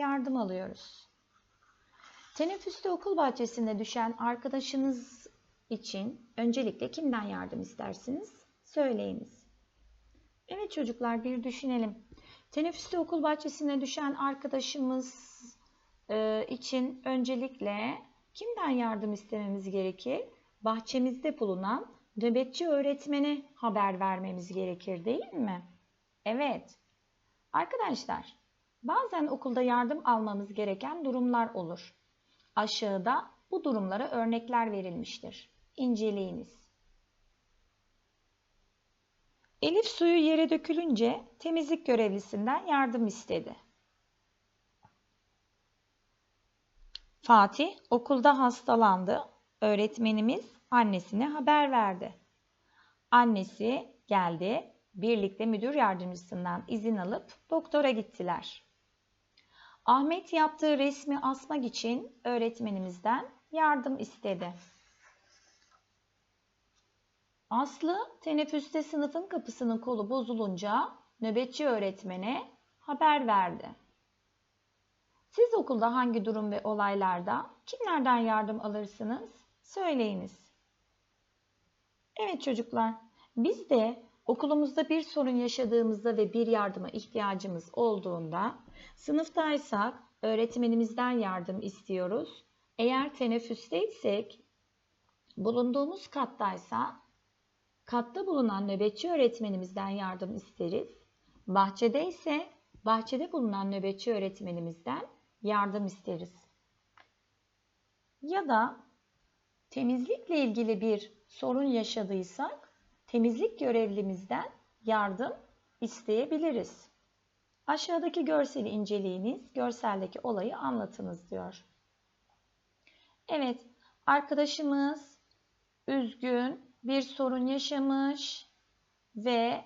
yardım alıyoruz. Teneffüste okul bahçesinde düşen arkadaşınız için öncelikle kimden yardım istersiniz? Söyleyiniz. Evet çocuklar bir düşünelim. Teneffüste okul bahçesine düşen arkadaşımız e, için öncelikle kimden yardım istememiz gerekir? Bahçemizde bulunan nöbetçi öğretmene haber vermemiz gerekir değil mi? Evet. Arkadaşlar, bazen okulda yardım almamız gereken durumlar olur. Aşağıda bu durumlara örnekler verilmiştir. İnceleyiniz. Elif suyu yere dökülünce temizlik görevlisinden yardım istedi. Fatih okulda hastalandı. Öğretmenimiz annesine haber verdi. Annesi geldi. Birlikte müdür yardımcısından izin alıp doktora gittiler. Ahmet yaptığı resmi asmak için öğretmenimizden yardım istedi. Aslı teneffüste sınıfın kapısının kolu bozulunca nöbetçi öğretmene haber verdi. Siz okulda hangi durum ve olaylarda kimlerden yardım alırsınız? Söyleyiniz. Evet çocuklar, biz de okulumuzda bir sorun yaşadığımızda ve bir yardıma ihtiyacımız olduğunda sınıftaysak öğretmenimizden yardım istiyoruz. Eğer teneffüsteysek bulunduğumuz kattaysa katta bulunan nöbetçi öğretmenimizden yardım isteriz. Bahçede ise bahçede bulunan nöbetçi öğretmenimizden yardım isteriz. Ya da temizlikle ilgili bir sorun yaşadıysak temizlik görevlimizden yardım isteyebiliriz. Aşağıdaki görseli inceleyiniz, görseldeki olayı anlatınız diyor. Evet, arkadaşımız üzgün, bir sorun yaşamış ve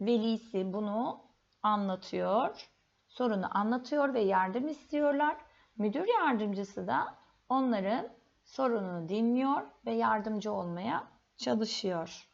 velisi bunu anlatıyor. Sorunu anlatıyor ve yardım istiyorlar. Müdür yardımcısı da onların sorununu dinliyor ve yardımcı olmaya çalışıyor.